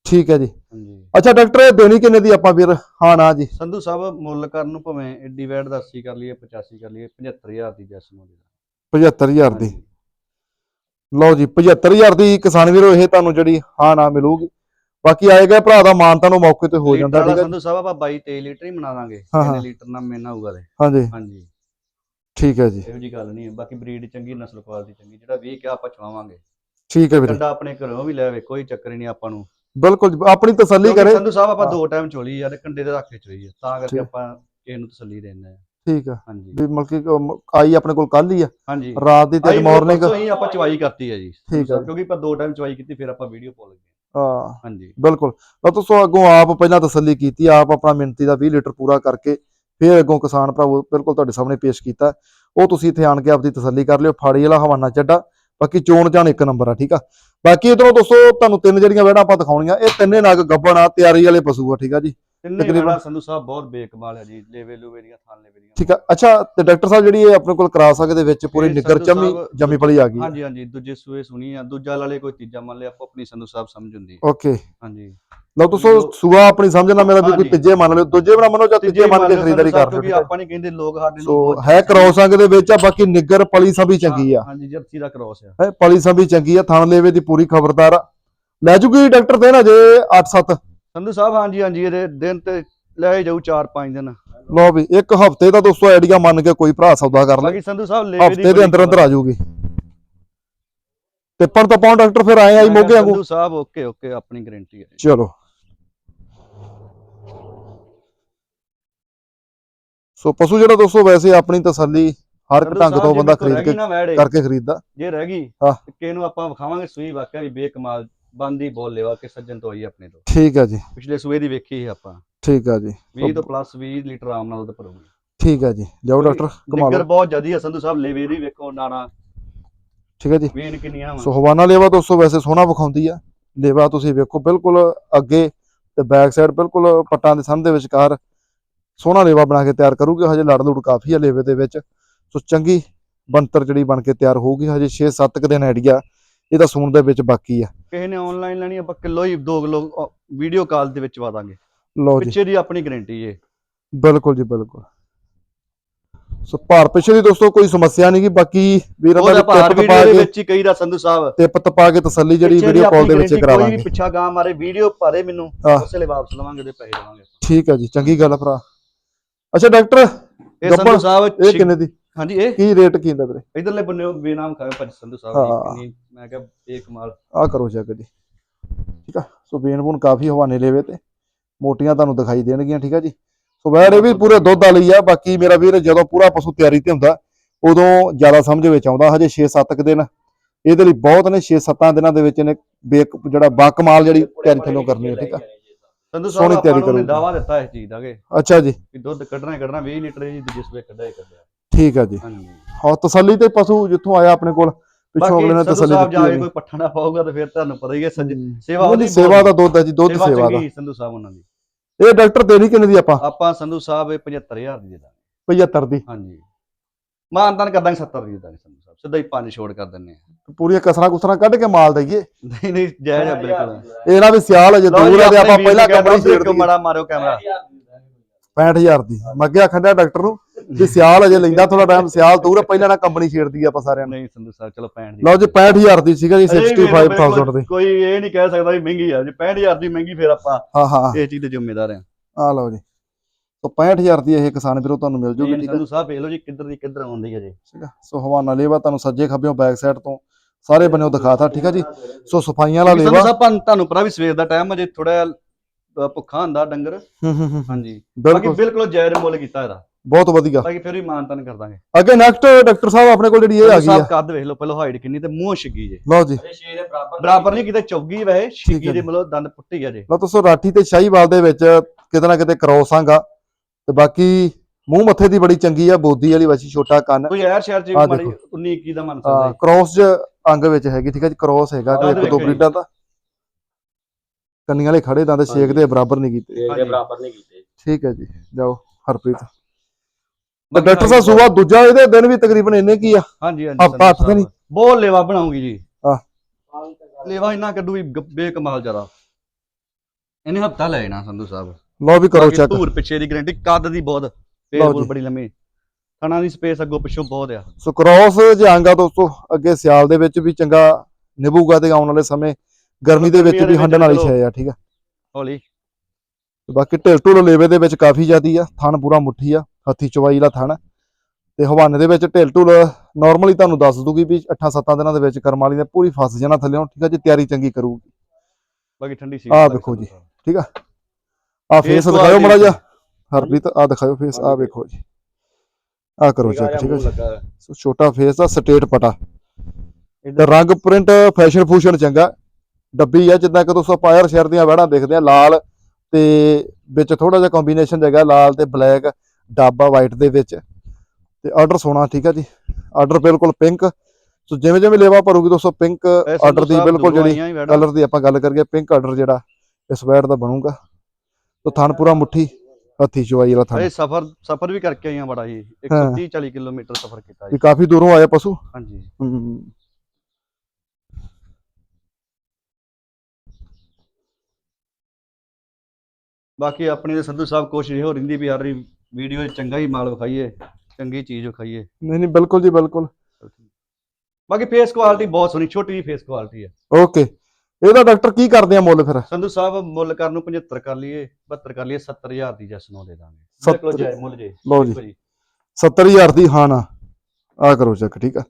ਠੀਕ ਹੈ ਜੀ। ਹਾਂਜੀ। ਅੱਛਾ ਡਾਕਟਰ ਇਹ ਦੇਣੀ ਕਿੰਨੇ ਦੀ ਆਪਾਂ ਵੀਰ? ਹਾਂ ਨਾ ਜੀ। ਸੰਧੂ ਸਾਹਿਬ ਮੁੱਲ ਕਰਨ ਨੂੰ ਭਾਵੇਂ ਏਡੀ ਵੈਟ ਦਾ 80 ਕਰ ਲਈਏ 85 ਕਰ ਲਈਏ 75000 ਦੀ ਜੈਸ ਨੂੰ ਦੇ 75000 ਦੀ। ਲਓ ਜੀ 75000 ਦੀ ਕਿਸਾਨ ਵੀਰੋ ਇਹ ਤੁਹਾਨੂੰ ਜਿਹੜੀ ਹਾਂ ਨਾ ਮਿਲੂਗੀ। ਬਾਕੀ ਆਏਗਾ ਭਰਾ ਦਾ ਮਾਨਤਾ ਨੂੰ ਮੌਕੇ ਤੇ ਹੋ ਜਾਂਦਾ ਠੀਕ ਹੈ। ਸੰਧੂ ਸਾਹਿਬ ਆਪਾਂ 22 23 ਲੀਟਰ ਹੀ ਬਣਾ ਦਾਂਗੇ ਹਾਂ, ਕਿੰਨੇ ਹਾਂ। ਲੀਟਰ ਨਾਲ ਮੇਨਾ ਹੋਊਗਾ ਤੇ। ਹਾਂਜੀ। ਹਾਂਜੀ। ਠੀਕ ਹੈ ਜੀ। ਇਹੋ ਜੀ ਗੱਲ ਨਹੀਂ ਹੈ ਬਾਕੀ ਬਰੀਡ ਚੰਗੀ ਨਸਲ ਕੁਆਲਿਟੀ ਚੰਗੀ ਜਿਹੜਾ 20 ਕਿਹਾ ਆਪਾਂ ਚਵਾਵਾਂਗੇ ਠੀਕ ਹੈ ਵੀਰੇ। ਕੰਡਾ ਆਪਣੇ ਘਰੋਂ ਵੀ ਲੈਵੇ ਕੋਈ ਚੱਕਰ ਹੀ ਨਹੀਂ ਆਪਾਂ ਨੂੰ। ਬਿਲਕੁਲ ਆਪਣੀ ਤਸੱਲੀ ਕਰੇ। ਸੰਧੂ ਸਾਹਿਬ ਆਪਾਂ ਹਾਂ। ਦੋ ਟਾਈਮ ਚੋਲੀ ਯਾਰ ਕੰਡੇ ਦੇ ਰੱਖ ਕੇ ਚੋਈ ਹੈ ਤਾਂ ਕਰਕੇ। ਆਪਾਂ ਕਿਸੇ ਨੂੰ ਤਸੱਲੀ ਦਿੰਦੇ ਆ। ਠੀਕ ਆ। ਹਾਂਜੀ। ਵੀ ਮਤਲਬ ਕਿ ਅਮ, ਆਈ ਆਪਣੇ ਕੋਲ ਕੱਲ ਹੀ ਆ। ਹਾਂਜੀ। ਰਾਤ ਦੀ ਤੇ ਮਾਰਨਿੰਗ ਹੀ ਆਪਾਂ ਚਵਾਈ ਕਰਤੀ ਹੈ ਜੀ। ਠੀਕ ਹੈ। ਕਿਉਂਕਿ ਆਪਾਂ ਦੋ ਟਾਈਮ ਚਵਾਈ ਕੀਤੀ ਫਿਰ ਆਪਾਂ ਵੀਡੀਓ ਪਾਉ ਲੱਗੇ ਹਾਂ। ਹਾਂਜੀ। ਬਿਲਕੁਲ। ਤਾਂ ਤੁਸੀਂ ਅੱਗੋਂ ਆਪ ਪਹਿਲਾਂ ਤਸੱਲੀ ਕੀਤੀ ਆਪ ਆਪਣਾ ਮਿਹਨਤੀ ਦਾ 20 ਲੀਟਰ ਪੂਰਾ ਕਰਕੇ ਫਿਰ ਅੱਗੋਂ ਕਿਸਾਨ ਭਰਾਵੋ ਬਿਲਕੁਲ ਤੁਹਾਡੇ ਸਾਹਮਣੇ ਪੇਸ਼ ਕੀਤਾ। ਉਹ ਤੁਸੀਂ ਇੱਥੇ ਆਣ ਕੇ ਆਪਦੀ ਤਸੱਲੀ ਕਰ ਲਿਓ ਫਾੜੀ ਵਾਲਾ ਹਵਾਨਾ ਚੱਡਾ ਬਾਕੀ ਚੋਣ ਚਾਣ ਇੱਕ ਨੰਬਰ ਆ ਠੀਕ ਆ? ਬਾਕੀ ਇਧਰੋਂ ਦੋਸਤੋ ਤੁਹਾਨੂੰ ਤਿੰਨ ਜਿਹੜੀਆਂ ਵੇੜਾਂ ਆਪਾਂ ਦਿਖਾਉਣੀਆਂ ਇਹ ਤਿੰਨੇ ਨਗ ਗੱਬਣ ਆ ਤਿਆਰੀ ਵਾਲੇ ਪਸ਼ੂ ਆ ਠੀਕ ਆ ਜੀ? ਤਿੰਨੇ ਤਕਰੀਬਨ- ਵਾਲਾ ਸੰਧੂ ਸਾਹਿਬ ਬਹੁਤ ਬੇਕਮਾਲ ਹੈ ਜੀ ਲੇਵੇ ਲੂਵੇ ਦੀਆਂ ਥਾਂ ਲੇਵੇ ਦੀਆਂ। ਠੀਕ ਆ। ਅੱਛਾ ਤੇ ਡਾਕਟਰ ਸਾਹਿਬ ਜਿਹੜੀ ਇਹ ਆਪਣੇ ਕੋਲ ਕਰਾ ਸਕਦੇ ਵਿੱਚ ਪੂਰੀ ਇਹ ਨਿੱਗਰ ਸੰਧੂ ਸਾਹਿਬ ਜੰਮੀ ਪਲੀ ਆ ਗਈ। ਹਾਂਜੀ ਹਾਂਜੀ ਦੂਜੇ ਸੂਏ ਸੁਣੀ ਆ ਦੂਜਾ ਲਾਲੇ ਕੋਈ ਤੀਜਾ ਮੰਨ ਲਿਆ ਆਪੋ ਆਪਣੀ ਸੰਧੂ ਸਾਹਿਬ ਸਮਝ ਹੁੰਦੀ ਹੈ। ਓਕੇ। ਹਾਂਜੀ। ਲਓ ਦੋਸਤੋ ਸੂਆ ਆਪਣੀ ਸਮਝਣਾ ਮੇਰਾ ਵੀ ਕੋਈ ਹਾਂਜੀ। ਤੀਜੇ ਮੰਨ ਲਿਓ ਦੂਜੇ ਬਣਾ ਮੰਨੋ ਜਾਂ ਤੀਜੇ ਮੰਨ ਕੇ ਲਓ ਖਰੀਦਦਾਰੀ ਕਰ ਲਿਓ ਕਿਉਂਕਿ ਆ? ਆਪਾਂ ਨਹੀਂ ਕਹਿੰਦੇ ਲੋਕ ਸਾਡੇ ਨੂੰ ਸੋ ਬਹੁਤ ਹੈ ਕ੍ਰੋਸ ਅੰਗ ਦੇ ਵਿੱਚ ਆ ਬਾਕੀ ਨਿੱਗਰ ਪਲੀ ਸਭੀ ਚੰਗੀ ਆ। ਹਾਂਜੀ ਜਰਸੀ ਦਾ ਕ੍ਰੋਸ ਆ। ਹੈ ਪਲੀ ਸਭੀ ਚੰਗੀ ਆ ਥਣ ਲੇਵੇ ਦੀ ਪੂਰੀ ਖਬਰਦਾਰ ਆ। ਲੈ ਜੂਗੀ ਡਾਕਟਰ ਤੇ ਨਾ ਜੇ 8-7 ਸੰਧੂ ਸਾਹਿਬ ਹਾਂਜੀ ਹਾਂਜੀ ਇਹਦੇ ਦਿਨ ਤੇ ਲੈ ਜਾਊ 4-5 ਦਿਨ। ਲਓ ਵੀ ਇੱਕ ਹਫ਼ਤੇ ਦਾ ਦੋਸਤੋ ਆਈਡੀਆ ਮੰਨ ਕੇ ਕੋਈ ਭਰਾ ਸੌਦਾ ਕਰ ਲੈ। ਬਾਕੀ ਸੰਧੂ ਸਾਹਿਬ ਦੀ ਹਫ਼ਤੇ ਦੇ ਅੰਦਰ ਅੰਦਰ ਆ ਜਾਊਗੀ। ਤੇ ਪਰ ਤਾਂ ਪਾਉਂ ਡਾਕਟਰ ਫਿਰ ਆਏ ਆਈ ਮੋਗੇ ਵਾਂਗੂ। ਸੰਧੂ ਸਾਹਿਬ ਓਕੇ ਓਕੇ ਆਪਣੀ ਗਾਰੰਟੀ ਹੈ। ਚਲੋ। ਸੋ ਪਸ਼ੂ ਜਿਹੜਾ ਦੋਸਤੋ ਵੈਸੇ ਆਪਣੀ ਤਸੱਲੀ ਹਰ ਇੱਕ ਸੰਧੂ ਢੰਗ ਸਾਹਿਬ ਤੋਂ ਜੇ ਬੰਦਾ ਮੇਰੇ ਕੋਲ ਖਰੀਦ ਰਹਿ ਕੇ ਗਈ ਨਾ ਵੈੜੇ ਕਰਕੇ ਖਰੀਦਦਾ। ਜੇ ਰਹਿ ਗਈ ਹਾਂ। ਤੇ ਕਿਸੇ ਨੂੰ ਆਪਾਂ ਵਿਖਾਵਾਂਗੇ? ਸੂਈ ਵਾਕਿਆ ਵੀ ਬੇਕਮਾਲ ਬੰਦੀ ਬੋਲ ਲੈਵਾ ਕਿ ਸੱਜਣ ਤੋਂ ਹੋਈ ਆਪਣੇ ਤੋਂ। ਠੀਕ ਹੈ ਜੀ। ਪਿਛਲੇ ਸੂਏ ਦੀ ਵੇਖੀ ਸੀ ਆਪਾਂ। ਠੀਕ ਆ ਜੀ। 20 ਤੋਂ ਪਲੱਸ 20 ਲੀਟਰ ਆਰਾਮ ਨਾਲ ਉਹਦੇ ਭਰੂਗੀ। ਠੀਕ ਆ ਜੀ। ਜਾਓ ਡਾਕਟਰ ਕਮਾਲ ਨਿੱਗਰ ਬਹੁਤ ਜ਼ਿਆਦੀ ਆ ਸੰਧੂ ਸਾਹਿਬ ਲੇਵੇ ਦੀ ਵੇਖੋ ਨਾੜਾ ਠੀਕ ਹੈ ਜੀ। ਵੇਨ ਕਿੰਨੀਆਂ ਵਾ। ਸੋ ਹਵਾਨਾ ਲੇਵਾ ਦੋਸਤੋ ਵੈਸੇ ਸੋਹਣਾ ਵਿਖਾਉਂਦੀ ਆ। ਲੇਵਾ ਤੁਸੀਂ ਵੇਖੋ ਬਿਲਕੁਲ ਅੱਗੇ ਤੇ ਬੈਕ ਸਾਈਡ ਬਿਲਕੁਲ ਪੱਟਾਂ ਦੇ ਸੰਨ ਦੇ ਵਿਚਕਾਰ ਸੋਹਣਾ ਲੇਵਾ ਬਣਾ ਕੇ ਤਿਆਰ ਕਰੂਗੇ। ਹਜੇ ਲੜ ਲੁੜ ਕਾਫੀ ਆ ਲੇਵੇ ਦੇ ਵਿੱਚ। ਸੋ ਚੰਗੀ ਬਣਤਰ ਜਿਹੜੀ ਬਣ ਕੇ ਤਿਆਰ ਹੋਊਗੀ। ਹਜੇ 6-7 ਕੁ ਦਿਨ ਆਈਡੀਆ ਇਹਦਾ ਸੂਣ ਦੇ ਵਿੱਚ ਬਾਕੀ ਆ। ਕਿਸੇ ਨੇ ਆਨਲਾਈਨ ਲੈਣੀ ਆਪਾਂ ਕਿਲੋ ਹੀ 2 ਕਿਲੋ ਵੀਡੀਓ ਕਾਲ ਦੇ ਵਿੱਚ ਵਾ ਦਾਂਗੇ। ਲਓ ਜੀ। ਪਿੱਛੇ ਦੀ ਆਪਣੀ ਗਾਰੰਟੀ ਏ ਬਿਲਕੁਲ ਜੀ ਬਿਲਕੁਲ। ਸੋ ਭਾਰ ਪਿੱਛੇ ਦੀ ਦੋਸਤੋ ਕੋਈ ਸਮੱਸਿਆ ਨਹੀਂ ਗੀ ਬਾਕੀ ਵੀਰਾਂ ਉਹਦਾ ਦਾ ਭਾਰ ਟਿਪ ਵੀਡੀਓ ਪਾ ਦੇ ਕੇ ਵਿੱਚ ਹੀ ਕਹੀ ਦਾ ਸੰਧੂ ਸਾਹਿਬ। ਟਿਪ ਤਪਾ ਕੇ ਤਸੱਲੀ ਜਿਹੜੀ ਪਿੱਛੇ ਦੀ ਵੀਡੀਓ ਕਾਲ ਆਪਣੀ ਦੇ ਵਿੱਚ guarantee, ਕੋਈ ਵੀ ਪਿੱਛਾ ਗਾਂ ਮਾਰੇ ਵੀਡੀਓ ਪਾਰੇ ਮੈਨੂੰ। ਉਸੇ ਲਈ ਵਾਪਸ ਲਵਾਂਗੇ ਉਹਦੇ ਪੈਸੇ ਦੇਵਾਂਗੇ। ਠੀਕ ਹੈ ਜੀ ਚੰਗੀ ਗੱਲ ਆ ਭਰਾ। ਅੱਛਾ ਡਾਕਟਰ ਇਹ ਗੱਬੜ, ਸੰਧੂ ਸਾਹਿਬ ਇਹ ਛਿ- ਕਿੰਨੇ ਦੀ? ਹਾਂਜੀ ਇਹ? ਕੀ ਰੇਟ ਕੀ ਹੁੰਦਾ ਵੀਰੇ? ਇਧਰਲੇ ਬੰਨੇ ਬੇਨਾਮ ਖਾਵੇ ਭਾਜੀ ਸੰਧੂ ਸਾਹਿਬ ਹਾਂ। ਦੀ ਕਿੰਨੀ ਮੈਂ ਕਿਹਾ ਇਹ ਕਮਾਲ ਆ ਕਰੋ ਚੈੱਕ ਜੀ। ਠੀਕ ਆ? ਸੋ ਬੇਨ ਬੂਨ ਕਾਫੀ ਹਵਾਨੇ ਲੇਵੇ ਤੇ ਮੋਟੀਆਂ ਤੁਹਾਨੂੰ ਦਿਖਾਈ ਦੇਣਗੀਆਂ ਠੀਕ ਆ ਜੀ? ਸੋ ਵੈੜ ਇਹ ਵੀ ਪੂਰੇ ਦੁੱਧ ਵਾਲੀ ਆ ਬਾਕੀ ਮੇਰਾ ਵੀਰ ਜਦੋਂ ਪੂਰਾ ਪਸ਼ੂ ਤਿਆਰੀ ਤੇ ਹੁੰਦਾ ਉਦੋਂ ਜ਼ਿਆਦਾ ਸਮਝ ਵਿੱਚ ਆਉਂਦਾ ਹਜੇ 6-7 ਕੁ ਦਿਨ। ਇਹਦੇ ਲਈ ਬਹੁਤ ਨੇ 6-7 ਦਿਨਾਂ ਦੇ ਵਿੱਚ ਇਹਨੇ ਬੇਕ ਜਿਹੜਾ ਬਾਕਮਾਲ ਜਿਹੜੀ ਤਿਆਰੀ ਥੱਲੋਂ ਕਰਨੀ ਹੈ ਠੀਕ ਆ? ਸੰਧੂ ਸੋਹਣੀ ਸਾਹਿਬ ਤਿਆਰੀ ਆਪਾਂ ਨੂੰ ਕਰੂਗਾ। ਦਾਵਾ ਦਿੱਤਾ ਇਸ ਚੀਜ਼ ਦਾ ਕਿ ਅੱਛਾ ਜੀ। ਵੀ ਦੁੱਧ ਕੱਢਣਾ ਹੀ ਕੱਢਣਾ 20 ਲੀਟਰ ਜੀ ਜਿਸ ਵੇ ਕੱਢਿਆ ਹੀ ਕੱਢਿਆ। ਠੀਕ ਆ ਜੀ। ਹਾਂਜੀ। ਹਾਂ ਤਸੱਲੀ ਤੇ ਪਸ਼ੂ ਜਿੱਥੋਂ ਆਇਆ ਆਪਣੇ ਕੋਲ ਪਿੱਛੋਂ ਅਗਲੇ ਨੇ ਤਸੱਲੀ ਦਿੱਤੀ ਜਾ ਕੇ ਹੋਣੀ। ਕੋਈ ਪੱਠਾ ਨਾ ਪਾਊਗਾ ਤਾਂ ਫਿਰ ਤੁਹਾਨੂੰ ਪਤਾ ਹੀ ਹੈ। ਸੇਵਾ ਉਹਦੀ ਸੇਵਾ ਦਾ ਦੁੱਧ ਹੈ ਜੀ ਦੁੱਧ ਸੇਵਾ ਦਾ। ਸੰਧੂ ਸਾਹਿਬ ਉਹਨਾਂ ਦੀ। ਇਹ ਡਾਕਟਰ ਦੇਣੀ ਕਿੰਨੇ ਦੀ ਆਪਾਂ? ਆਪਾਂ ਸੰਧੂ ਸਾਹਿਬ ਇਹ 75000 ਦੀ ਦੇ ਦਾਂਗੇ। 75 ਦੀ। ਹਾਂਜੀ। ਮਾਨਤਾਨ ਕਰ ਦਾਂਗੇ 70 ਦੀ ਦੇ ਦਾਂਗੇ ਸੰਧੂ ਸਾਹਿਬ। ਸਿੱਧਾ ਹੀ ਪੰਜ ਛੋੜ ਕਰ ਦਿੰਨੇ ਆ ਪੂਰੀਆਂ ਕਸਰਾਂ ਕੁਸਰਾਂ ਕੱਢ ਕੇ ਮਾਲ ਦਈਏ। ਨਹੀਂ ਨਹੀਂ ਜਾਇਜ਼ ਆ ਬਿਲਕੁਲ। ਇਹਨਾਂ ਵੀ ਸਿਆਲ ਅਜੇ ਦੂਰ ਆ ਤੇ ਆਪਾਂ ਪਹਿਲਾਂ ਦਿਓ, ਛੇੜ ਇੱਕ ਮਾੜਾ ਮਾਰਿਓ ਕੈਮਰਾ। 65000 ਦੀ। ਮੈਂ ਅੱਗੇ ਆਖਣ ਡਾਕਟਰ ਨੂੰ ਵੀ ਸਿਆਲ ਅਜੇ ਲੈਂਦਾ ਥੋੜਾ ਟਾਈਮ ਸਿਆਲ ਦੂਰ ਪਹਿਲਾਂ ਨਾ ਕੰਪਨੀ ਛੇੜਦੀ ਆਪਾਂ ਸਾਰਿਆਂ ਨੂੰ। ਨਹੀਂ ਸੰਧੂ ਸਾਹਿਬ ਚਲੋ 65 ਦੀ ਲਓ ਜੀ 65000 ਦੀ ਸੀਗਾ ਜੀ ਅਜੇ ਵੀ 65000 ਦੀ। ਕੋਈ ਇਹ ਨਹੀਂ ਕਹਿ ਸਕਦਾ ਵੀ ਮਹਿੰਗੀ ਆ। ਜੇ 65000 ਦੀ ਮਹਿੰਗੀ ਫਿਰ ਆਪਾਂ ਹਾਂ ਹਾਂ। ਇਹ ਚੀਜ਼ ਦੇ ਜ਼ਿੰਮੇਦਾਰ ਆ। ਆ ਲਓ ਜੀ। ਸੋ 65000 ਦੀ ਇਹ ਕਿਸਾਨ ਵੀਰੋ ਤੁਹਾਨੂੰ ਮਿਲ ਜੂਗੀ ਠੀਕ ਹੈ ਸੰਧੂ ਸਾਹਿਬ ਵੇਖ ਲਓ ਜੀ ਕਿੱਧਰ ਦੀ ਕਿੱਧਰ ਆਉਂਦੀ ਹੈ ਜੀ। ਠੀਕ ਆ। ਸੋ ਹਵਾਨਾ ਲੇਵਾ ਤੁਹਾਨੂੰ ਸੱਜੇ ਖੱਬਿਓਂ ਬੈਕ ਸਾਈਡ ਤੋਂ ਸਾਰੇ ਬੰਨਿਓ ਦਿਖਾਤਾ ਠੀਕ ਆ ਜੀ? ਸੋ ਸਫਾਈਆਂ ਵਾਲਾ ਸੰਧੂ ਲੇਵਾ। ਸਾਹਿਬ ਤੁਹਾਨੂੰ- ਤੁਹਾਨੂੰ ਪਤਾ ਵੀ ਸਵੇਰ ਦਾ ਟਾਈਮ ਅਜੇ ਥੋੜਾ ਭੁੱਖਾ ਹੁੰਦਾ ਡੰਗਰ। ਹੂੰ ਹੂੰ ਹੂੰ। ਹਾਂਜੀ। ਬਾਕੀ ਬਿਲਕੁਲ ਬਿਲਕੁਲ ਜਾਇਜ਼ ਮੁੱਲ ਕੀਤਾ ਇਹਦਾ। ਬਹੁਤ ਵਧੀਆ। ਬਾਕੀ ਫਿਰ ਵੀ ਮਾਨਤਨ ਕਰ ਦਾਂਗੇ। ਅੱਗੇ ਨੈਕਸਟ ਡਾਕਟਰ ਸਾਹਿਬ ਆਪਣੇ ਕੋਲ ਜਿਹੜੀ ਇਹ ਆ ਗਈ ਸਾਹਿਬ ਆ। ਕੱਦ ਵੇਖ ਲਓ ਪਹਿਲਾਂ ਹਾਈਟ ਕਿੰਨੀ ਤੇ ਮੂੰਹ ਛਿੱਗੀ ਜੇ। ਲਓ ਜੀ। ਬਰਾਬਰ ਨਹੀਂ ਕਿਤੇ ਚੌਗੀ ਵੈਸੇ ਛਿੱਗੀ ਦੇ ਜੀ। ਮਤਲਬ ਦੰਦ ਪੁੱਟੀ ਆ ਜੇ। ਲਓ ਦੋਸਤੋ ਰਾਠੀ ਤੇ ਸ਼ਾਹੀਵਾਲ ਦੇ ਵਿੱਚ ਕਿਤੇ ਨਾ ਕਿਤੇ ਕ੍ਰੋਸ ਆਂਗਾ ਤੇ ਬਾਕੀ ਮੂੰਹ ਮੱਥੇ ਦੀ ਬੜੀ ਚੰਗੀ ਆ ਬੋਦੀ ਵਾਲੀ ਵਸੀ ਛੋਟਾ ਕੰਨ। ਕੋਈ ਐਰ ਸ਼ਹਿਰ ਚ ਦੇਖੋ। 19 21 ਦਾ ਮੰਨ ਸਕਦਾ। ਕ੍ਰੋਸ ਜ। ਅੰਗ ਵਿੱਚ ਹੈਗੀ ਠੀਕ ਹੈ ਜੀ ਕ੍ਰੋਸ ਹੈਗਾ ਇੱਕ ਦੋ। ਬਰੀਡਾਂ ਦਾ ਕੰਨੀਆਂ ਵਾਲੇ ਖੜੇ ਦੰਦ ਛੇਕ ਦੇ ਬਰਾਬਰ ਨਹੀਂ ਕੀਤੇ। ਹਾਂਜੀ। ਬਰਾਬਰ ਨਹੀਂ ਕੀਤੇ। ਠੀਕ ਹੈ ਜੀ ਜਾਓ ਹਰਪ੍ਰੀਤ। ਡਾਕਟਰ ਸਾਹਿਬ ਸੁਬਾ ਦੂਜਾ ਇਹਦੇ ਦਿਨ ਵੀ ਤਕਰੀਬਨ ਇੰਨੇ ਕੀ ਆ? ਹਾਂਜੀ ਹਾਂਜੀ ਹਫ਼ਤਾ ਤੇ ਨਹੀਂ? ਬਹੁਤ ਲੇਵਾ ਬਣਾਉਂਗੀ ਜੀ। ਆਹ। ਲੇਵਾ ਇੰਨਾ ਕੱਢੂ ਵੀ ਗ- ਬੇਕਮਾਲ ਜਰਾ ਇਹਨੇ ਹਫਤਾ ਲੈ ਜਾਣਾ ਸੰਧੂ ਸਾਹਿਬ। ਲਓ ਵੀ ਕਰੋ ਬਾਕੀ ਚੈੱਕ ਧੂਰ ਪਿੱਛੇ ਦੀ ਗਰੰਟੀ ਕੱਦ ਦੀ ਬਹੁਤ ਲਓ ਜੀ। ਬੜੀ ਲੰਮੀ। ਥਣਾ ਦੀ ਸਪੇਸ ਅੱਗੋਂ ਪਿੱਛੋਂ ਬਹੁਤ ਆ। ਸੋ ਕ੍ਰੋਸ ਜੇ ਦੋਸਤੋ ਅੱਗੇ ਸਿਆਲ ਦੇ ਵਿੱਚ ਵੀ ਚੰਗਾ ਨਿਭੂਗਾ ਤੇ ਆਉਣ ਵਾਲੇ ਸਮੇਂ ਗਰਮੀ ਦੇ ਵਿੱਚ ਵੀ ਦੇ ਹੰਡਣ ਵਾਲੀ ਸ਼ੈ ਆ ਠੀਕ ਆ। ਹੌਲੀ। ਬਾਕੀ ਢਿਲ ਢੁਲ ਲੇਵੇ ਦੇ ਵਿੱਚ ਕਾਫੀ ਜ਼ਿਆਦੀ ਆ ਥਣ ਪੂਰਾ ਮੁੱਠੀ ਆ ਹੱਥੀ ਚਵਾਈ ਵਾਲਾ ਥਣ। ਤੇ ਹਵਾਨੇ ਦੇ ਵਿੱਚ ਢਿਲ ਢੁਲ ਨਾਰਮਲੀ ਤੁਹਾਨੂੰ ਦੱਸ ਦੂਗੀ ਵੀ 8-7 ਦਿਨਾਂ ਦੇ ਵਿੱਚ ਕਰਮ ਵਾਲੀ ਨੇ ਪੂਰੀ ਫਸ ਜਾਣਾ ਥੱਲੇੋਂ ਠੀਕ ਆ ਜੀ ਤਿਆਰੀ ਚੰਗੀ ਕਰੂਗੀ। ਬਾਕੀ ਠੰਡੀ ਸੀ ਆਹ ਵੇਖੋ ਜੀ। ਆ। ਫੇਸ ਤੋਂ ਦਿਖਾਓ ਆ ਮੜਾ ਜੀ। ਹਰਪ੍ਰੀਤ ਆ ਦਿਖਾਓ ਫੇਸ ਆ ਵੇਖੋ ਜੀ। ਆ ਕਰੋ ਚੈੱਕ ਠੀਕ ਆ ਸੋ ਛੋਟਾ ਫੇਸ ਆ ਸਟੇਟ ਪਟਾ। ਤੇ ਰੰਗ ਪ੍ਰਿੰਟ ਫੈਸ਼ਨ ਫੂਸ਼ਨ ਚੰਗਾ। ਡੱਬੀ ਆ ਜਿੱਦਾਂ ਕਿ ਦੋਸਤੋ ਪਾਇਰ ਸ਼ਹਿਰ ਦੀਆਂ ਵਹਿੜਾਂ ਦੇਖਦੇ ਆ ਲਾਲ ਤੇ ਵਿੱਚ ਥੋੜਾ ਜਿਹਾ ਕੰਬੀਨੇਸ਼ਨ ਹੈਗਾ ਲਾਲ ਤੇ ਬਲੈਕ ਡਾਬਾ ਵਾਈਟ ਦੇ ਵਿੱਚ। ਤੇ ਆਰਡਰ ਸੋਨਾ ਠੀਕ ਆ ਜੀ। ਆਰਡਰ ਬਿਲਕੁਲ ਪਿੰਕ ਸੋ ਜਿਵੇਂ ਜਿਵੇਂ ਲੇਵਾ ਭਰੂਗੀ ਦੋਸਤੋ ਪਿੰਕ ਆਰਡਰ ਦੀ ਬਿਲਕੁਲ ਜਿਹੜੀ ਕਲਰ ਦੀ ਆਪਾਂ ਗੱਲ ਕਰੀਏ ਪਿੰਕ ਆਰਡਰ ਜਿਹੜਾ ਇਸ ਵੈੜ ਦਾ ਬਣੂਗਾ। ਤੋ ਥਣ ਪੂਰਾ ਮੁੱਠੀ ਹੱਥੀ ਚਵਾਈ ਵਾਲਾ ਥਣ। ਇਹ ਸਫਰ ਸਫਰ ਵੀ ਕਰਕੇ ਆਈਆਂ ਬੜਾ ਜੀ ਹਾਂ। 130 40 ਕਿਲੋਮੀਟਰ ਸਫਰ ਕੀਤਾ ਜੀ। ਕਾਫੀ ਦੂਰੋਂ ਆਇਆ ਪਸ਼ੂ। ਹਾਂਜੀ। ਬਾਕੀ ਆਪਣੀ ਤੇ ਸੰਧੂ ਸਾਹਿਬ ਕੋਸ਼ਿਸ਼ ਇਹੋ ਰਹਿੰਦੀ ਵੀ ਹਰ ਵੀਡੀਓ 'ਚ ਚੰਗਾ ਹੀ ਮਾਲ ਵਿਖਾਈਏ ਚੰਗੀ ਚੀਜ਼ ਵਿਖਾਈਏ। ਨਹੀਂ ਨਹੀਂ ਬਿਲਕੁਲ ਜੀ ਬਿਲਕੁਲ। ਬਾਕੀ ਫੇਸ ਕੁਆਲਿਟੀ ਬਹੁਤ ਸੋਹਣੀ ਛੋਟੀ ਜਿਹੀ ਫੇਸ ਕੁਆਲਿਟੀ ਹੈ ਓਕੇ ਇਹਦਾ ਡਾਕਟਰ ਕੀ ਕਰਦੇ ਆ ਮੁੱਲ ਫਿਰ? ਸੰਧੂ ਸਾਹਿਬ ਮੁੱਲ ਕਰਨ ਨੂੰ 75 ਕਰ ਲਈਏ 72 ਕਰ ਲਈਏ 70000 ਦੀ ਜੈਸ ਨੂੰ ਦੇ ਦਾਂਗੇ। ਬਿਲਕੁਲ ਜਾਇਜ਼ ਮੁੱਲ ਜੇ ਲਓ ਜੀ। ਦੇਖੋ ਜੀ। 70000 ਦੀ ਹਾਂ ਨਾ। ਆ ਕਰੋ ਚੈੱਕ ਠੀਕ ਆ?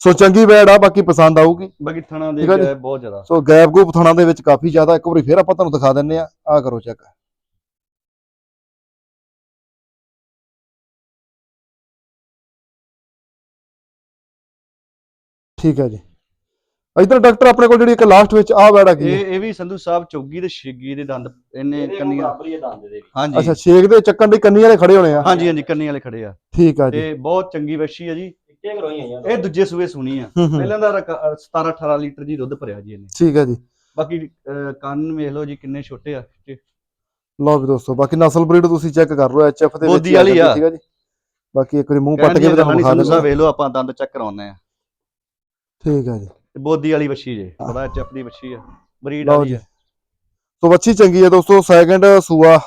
ਸੋ ਚੰਗੀ ਵੈੜ ਆ ਬਾਕੀ ਪਸੰਦ ਆਊਗੀ। ਬਾਕੀ ਥਣਾ ਦੇ ਜੀ। ਬਹੁਤ ਜ਼ਿਆਦਾ। ਸੋ ਗੈਪ ਗੂਪ ਥਾਣਾ ਦੇ ਵਿੱਚ ਕਾਫੀ ਜ਼ਿਆਦਾ ਇੱਕ ਵਾਰੀ ਫੇਰ ਆਪਾਂ ਤੁਹਾਨੂੰ ਦਿਖਾ ਦਿੰਨੇ ਆ। ਆ ਕਰੋ ਚੈੱਕ ਠੀਕ ਹੈ ਜੀ। ਇਧਰ ਡਾਕਟਰ ਆਪਣੇ ਕੋਲ ਜਿਹੜੀ ਇੱਕ ਲਾਸਟ ਵਿੱਚ ਆ ਹੈਗੀ ਹੈ। ਇਹ ਇਹ ਵੀ ਸੰਧੂ ਸਾਹਿਬ ਚੌਗੀ ਤੇ ਛਿੱਗੀ ਦੇ ਦੰਦ ਇਹਨੇ ਕੰਨੀਆਂ ਬਰਾਬਰ ਹੀ ਇਹ ਦੰਦ ਦੇ ਵੀ। ਹਾਂਜੀ। ਅੱਛਾ ਛੇਕ ਦੇ ਚੱਕਣ ਦੀ ਕੰਨੀ ਵਾਲੇ ਖੜੇ ਹੋਣੇ ਆ। ਹਾਂਜੀ ਹਾਂਜੀ ਕੰਨੀ ਵਾਲੇ ਖੜੇ ਆ। ਠੀਕ ਆ ਜੀ। ਤੇ ਬਹੁਤ ਚੰਗੀ ਵੱਛੀ ਆ ਜੀ। ਇੱਕੇ ਹੀ ਆਈਆਂ ਇਹ ਦੂਜੇ ਸੂਏ ਸੁਣੀ ਆ। ਹੂੰ ਹੂੰ। ਪਹਿਲਾਂ ਦਾ 17 18 ਲੀਟਰ ਜੀ ਦੁੱਧ ਭਰਿਆ ਜੀ ਇਹਨੇ। ਠੀਕ ਆ ਜੀ। ਬਾਕੀ ਅਹ, ਕੰਨ ਵੇਖ ਲਓ ਜੀ ਕਿੰਨੇ ਛੋਟੇ ਆ। ਤੇ ਲਓ ਵੀ ਦੋਸਤੋ ਬਾਕੀ ਨਸਲ ਬਰੀਡ ਤੁਸੀਂ ਚੈੱਕ ਕਰ ਲਓ ਐਚਐਫ ਦੇ ਵਿੱਚ ਬੋਦੀ ਹੀ ਆ ਵਾਲੀ ਜਾਂਦੀ, ਆ। ਠੀਕ ਆ ਜੀ। ਬਾਕੀ ਇੱਕ ਵਾਰੀ ਮੂੰਹ ਪੱਟ ਕੇ ਵੀ ਤੁਹਾਨੂੰ ਵਿਖਾ ਸੰਧੂ ਸਾਹਿਬ ਦਿੰਦਾ ਵੇਖ ਲਓ ਆਪਾਂ ਦੰਦ ਚੈੱਕ ਕਰਾਉਂਦੇ ਆ। ਠੀਕ ਆ ਜੀ। ਤੇ ਬੋਦੀ ਵਾਲੀ ਵੱਛੀ ਜੇ ਬੜਾ ਚੱਪ ਦੀ ਵੱਛੀ ਆ ਬਰੀਡ ਲਓ ਵਾਲੀ ਜੀ। ਆ। ਸੋ ਬੱਚੀ ਚੰਗੀ ਹੈ ਦੋਸਤੋ ਸੈਕਿੰਡ ਸੂਆ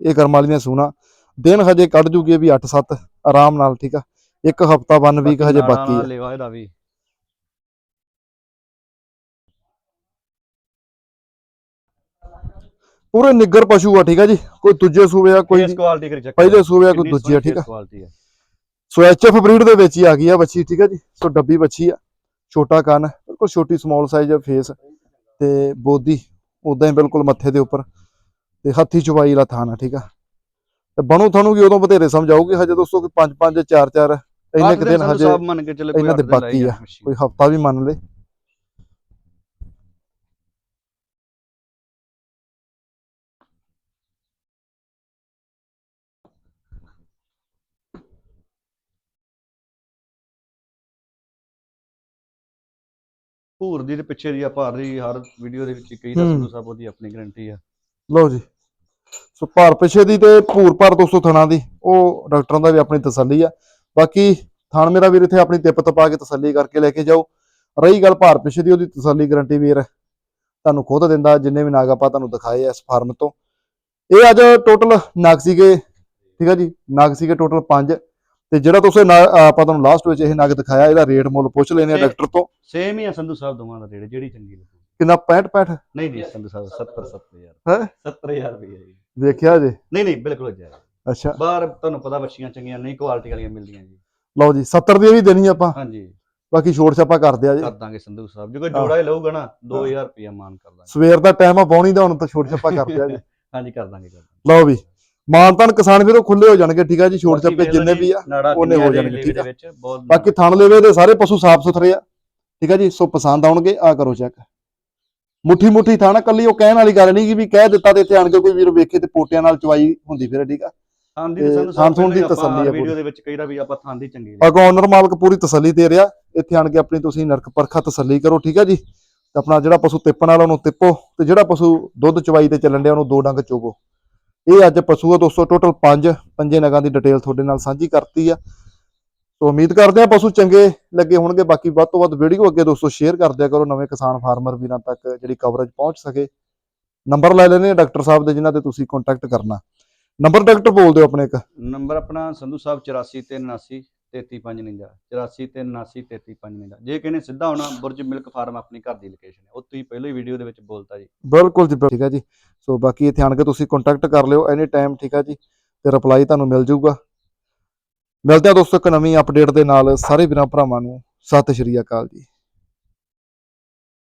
ਇਹ ਕਰਮ ਵਾਲੀ ਨੇ ਸੂਣਾ। ਦਿਨ ਹਜੇ ਕੱਢ ਜੂਗੀ ਵੀ 8-7 ਆਰਾਮ ਨਾਲ ਠੀਕ ਆ? ਇੱਕ ਹਫਤਾ 1 ਵੀਕ ਹਜੇ ਨਾੜਾਂ ਬਾਕੀ ਨਾਲ ਹੈ ਲੇਵਾ ਇਹਦਾ ਵੀ। ਪੂਰੇ ਨਿੱਗਰ ਪਸ਼ੂ ਆ ਠੀਕ ਆ ਜੀ? ਕੋਈ ਦੂਜੇ ਸੂਬੇ ਆ ਕੋਈ ਫੇਸ ਕੁਆਲਿਟੀ ਕਰ ਚੈੱਕ ਪਹਿਲੇ ਸੂਬੇ ਆ ਕੋਈ ਦੂਜੀ ਆ ਠੀਕ ਆ? ਕੁਆਲਿਟੀ ਆ? ਸੋ ਐਚਐਫ ਬਰੀਡ ਦੇ ਵਿੱਚ ਹੀ ਆ ਗਈ ਆ ਬੱਚੀ ਠੀਕ ਆ ਜੀ? ਸੋ ਡੱਬੀ ਬੱਚੀ ਆ। ਛੋਟਾ ਕੰਨ ਬਿਲਕੁਲ ਛੋਟੀ ਸਮਾਲ ਸਾਈਜ਼ ਫੇਸ ਤੇ ਬੋਦੀ ਉਦਾਂ ਹੀ ਬਿਲਕੁਲ ਮੱਥੇ ਦੇ ਉੱਪਰ ਤੇ ਹੱਥੀ ਚੁਬਾਈ ਵਾਲਾ ਥਾਣਾ ਠੀਕ ਆ ਤੇ ਬਣੂ ਤੁਹਾਨੂੰ ਕੀ ਉਦੋਂ ਬਥੇਰੇ ਸਮਝਾਉਗੇ ਹਜੇ ਦੋਸਤੋ ਕਿ 5 5 4 4 ਇੰਨੇ ਕੁ ਦਿਨ ਹਜੇ ਸਾਹਿਬ ਮੰਨ ਕੇ ਚੱਲੇ ਇਹਨਾਂ ਦੇ ਬਾਕੀ ਆ। ਕੋਈ ਹਫਤਾ ਵੀ ਮੰਨ ਲੇ ਭੂਰ ਦੀ ਤੇ ਪਿੱਛੇ ਦੀ ਆ ਭਾਰ ਦੀ ਹਰ ਵੀਡੀਓ ਦੇ ਵਿੱਚ ਕਈ ਦਾ ਹੂੰ। ਸੰਧੂ ਸਾਹਿਬ ਉਹਦੀ ਆਪਣੀ ਗਾਰੰਟੀ ਆ। ਲਓ ਜੀ। ਸੋ ਭਾਰ ਪਿਛੇ ਦੀ ਤੇ ਭੂਰ ਭਰ ਦੋਸਤੋ ਥਣਾ ਦੀ ਉਹ ਡਾਕਟਰਾਂ ਦਾ ਵੀ ਆਪਣੀ ਤਸੱਲੀ ਆ। ਬਾਕੀ ਥਣ ਮੇਰਾ ਵੀਰ ਇੱਥੇ ਆਪਣੀ ਤਿੱਪ ਤਪਾ ਕੇ ਤਸੱਲੀ ਕਰਕੇ ਲੈ ਕੇ ਜਾਓ। ਰਹੀ ਗੱਲ ਭਾਰ ਪਿਛੇ ਦੀ ਉਹਦੀ ਤਸੱਲੀ ਗਾਰੰਟੀ ਵੀਰ ਤੁਹਾਨੂੰ ਖੁਦ ਦਿੰਦਾ ਜਿੰਨੇ ਵੀ ਨਾਗ ਆਪਾਂ ਤੁਹਾਨੂੰ ਦਿਖਾਏ ਇਸ ਫਾਰਮ ਤੋਂ। ਇਹ ਅੱਜ ਟੋਟਲ ਨਾਗ ਸੀਗੇ ਠੀਕ ਆ ਜੀ? ਨਾਗ ਸੀਗੇ ਟੋਟਲ 5 ਤੇ ਜਿਹੜਾ ਤੁਸੀਂ ਆਪਾਂ ਤੁਹਾਨੂੰ ਲਾਸਟ ਵਿੱਚ ਇਹ ਨਗ ਦਿਖਾਇਆ ਇਹਦਾ ਰੇਟ ਮੁੱਲ ਪੁੱਛ ਲੈਣੇ ਆ ਡਾਕਟਰ ਤੋਂ। ਸੇਮ ਹੀ ਆ ਸੰਧੂ ਸਾਹਿਬ ਦੋਵਾਂ ਦਾ ਰੇਟ ਜਿਹੜੀ ਚੰਗੀ ਲੱਗੂ। ਕਿੰਨਾ 65 65 ਨਹੀਂ ਨਹੀਂ ਸੰਧੂ ਸਾਹਿਬ 70 70000 ਹੈਂ? 70000 ਰੁਪਏ ਜੀ। ਵੇਖਿਆ ਜੇ? ਨਹੀਂ ਨਹੀਂ ਬਿਲਕੁਲ ਜਾਇਜ਼ ਅੱਛਾ। ਬਾਹਰ ਤੁਹਾਨੂੰ ਪਤਾ ਬੱਚੀਆਂ ਚੰਗੀਆਂ ਨਹੀਂ ਕੁਆਲਿਟੀ ਵਾਲੀਆਂ ਮਿਲਦੀਆਂ ਜੀ। ਲਓ ਜੀ 70 ਦੀ ਵੀ ਦੇਣੀ ਆਪਾਂ। ਹਾਂਜੀ। ਬਾਕੀ ਛੋੜ ਛਾਪਾ ਕਰਦੇ ਆ ਜੀ। ਕਰ ਦਾਂਗੇ ਸੰਧੂ ਸਾਹਿਬ। ਜੇ ਕੋਈ ਜੋੜਾ ਹੀ ਲਊਗਾ ਨਾ 2000 ਰੁਪਏ ਮਾਨ ਕਰ ਦਾਂਗੇ। ਸਵੇਰ ਦਾ ਟਾਈਮ ਆ ਬੌਣੀ ਦਾ ਹੁਣ ਤਾਂ ਛੋੜ ਛਾਪਾ ਕਰਦੇ ਆ ਜੀ। ਹਾਂਜੀ ਕਰ ਦਾਂਗੇ। ਲਓ ਵੀ। ਮਾਨਤਾਨ ਕਿਸਾਨ ਵੀਰੋ ਖੁੱਲੇ ਹੋ ਜਾਣਗੇ ਠੀਕ ਆ ਜੀ ਬਾਕੀ ਛਾਪੇ ਜਿੰਨੇ ਵੀ ਆ ਉਹਨੇ ਹੋ ਜਾਣਗੇ, ਠੀਕ ਆ। ਬਾਕੀ ਥਣ ਲੇਵੇ ਦੇ ਸਾਰੇ ਪਸ਼ੂ ਸਾਫ਼ ਸੁਥਰੇ ਆ ਠੀਕ ਆ ਜੀ ਸੋ ਪਸੰਦ ਆਉਣਗੇ ਆ ਕਰੋ ਚੈੱਕ ਮੁੱਠੀ ਮੁੱਠੀ ਥਾਣਾ ਕੱਲੀ ਉਹ ਕਹਿਣ ਵਾਲੀ ਗੱਲ ਨਹੀਂ ਕਿ ਵੀ ਕਹਿ ਦਿੱਤਾ ਤੇ ਇੱਥੇ ਆਣ ਕੇ ਕੋਈ ਵੀਰ ਵੇਖੇ ਤੇ ਪੋਟਿਆਂ ਨਾਲ ਚਵਾਈ ਹੁੰਦੀ ਫਿਰ ਠੀਕ ਆ। ਥਾਂ ਦੀ ਥੂਣ ਦੀ ਤਸੱਲੀ ਆ। ਵੀਡੀਓ ਦੇ ਵਿੱਚ ਕਈ ਦਾ ਵੀ ਆਪਾਂ ਥਾਂ ਦੀ ਚੰਗੀ ਅਗੋਂ ਓਨਰ ਮਾਲਕ ਪੂਰੀ ਤਸੱਲੀ ਦੇ ਰਿਹਾ ਇੱਥੇ ਆਣ ਕੇ ਆਪਣੀ ਤੁਸੀਂ ਨਰਕ ਪਰਖਾ ਤਸੱਲੀ ਕਰੋ ਠੀਕ ਆ ਜੀ। ਤੇ ਆਪਣਾ ਜਿਹੜਾ ਪਸ਼ੂ ਤਿੱਪਣ ਵਾਲਾ ਉਹਨੂੰ ਤਿੱਪੋ ਤੇ ਜਿਹੜਾ ਪਸ਼ੂ ਦੁੱਧ ਚਵਾਈ ਤੇ ਚੱਲਣ ਡਿਆ ਉਹਨੂੰ ਦੋ ਡੰਗ ਚੋਵੋ ਇਹ ਅੱਜ ਪਸ਼ੂ ਆ ਦੋਸਤੋ ਟੋਟਲ 5 ਪੰਜੇ ਨਗਾਂ ਦੀ ਡਿਟੇਲ ਤੁਹਾਡੇ ਨਾਲ ਸਾਂਝੀ ਕਰਤੀ ਆ। ਸੋ ਉਮੀਦ ਕਰਦੇ ਆ ਪਸ਼ੂ ਚੰਗੇ ਲੱਗੇ ਹੋਣਗੇ। ਬਾਕੀ ਵੱਧ ਤੋਂ ਵੱਧ ਵੀਡੀਓ ਅੱਗੇ ਦੋਸਤੋ ਸ਼ੇਅਰ ਕਰ ਦਿਆ ਕਰੋ। ਨਵੇਂ ਕਿਸਾਨ ਫਾਰਮਰ ਵੀਰਾਂ ਤੱਕ ਜਿਹੜੀ ਕਵਰੇਜ ਪਹੁੰਚ ਸਕੇ। ਨੰਬਰ ਲੈ ਲੈਣੇ ਡਾਕਟਰ ਸਾਹਿਬ ਦੇ ਜਿਨ੍ਹਾਂ ਤੇ ਤੁਸੀਂ ਕੰਟੈਕਟ ਕਰਨਾ। ਨੰਬਰ ਡਾਕਟਰ ਬੋਲ ਦਿਓ ਆਪਣੇ ਇੱਕ। ਨੰਬਰ ਆਪਣਾ ਸੰਧੂ ਸਾਹਿਬ 84 379 33559 38359 ਜੇ ਕਿਸੇ ਨੇ ਸਿੱਧਾ ਆਉਣਾ ਬੁਰਜ ਮਿਲਕ ਫਾਰਮ ਆਪਣੀ ਘਰ ਦੀ ਲੋਕੇਸ਼ਨ ਹੈ। ਉਹ ਤੁਸੀਂ ਪਹਿਲਾਂ ਹੀ ਵੀਡੀਓ ਦੇ ਵਿੱਚ ਬੋਲਤਾ ਜੀ। ਬਿਲਕੁਲ ਜੀ ਠੀਕ ਹੈ ਜੀ। ਸੋ ਬਾਕੀ ਇੱਥੇ ਆਣ ਕੇ ਤੁਸੀਂ ਕੰਟੈਕਟ ਕਰ ਲਿਓ ਐਨੀ ਟਾਈਮ ਠੀਕ ਆ ਜੀ, ਤੇ ਰਿਪਲਾਈ ਤੁਹਾਨੂੰ ਮਿਲ ਜਾਊਗਾ। ਮਿਲਦੇ ਆ ਦੋਸਤੋ ਇੱਕ ਨਵੀਂ ਅਪਡੇਟ ਦੇ ਨਾਲ ਸਾਰੇ ਵੀਰਾਂ ਭਰਾਵਾਂ ਨੂੰ। ਸਤਿ ਸ਼੍ਰੀ ਅਕਾਲ ਜੀ।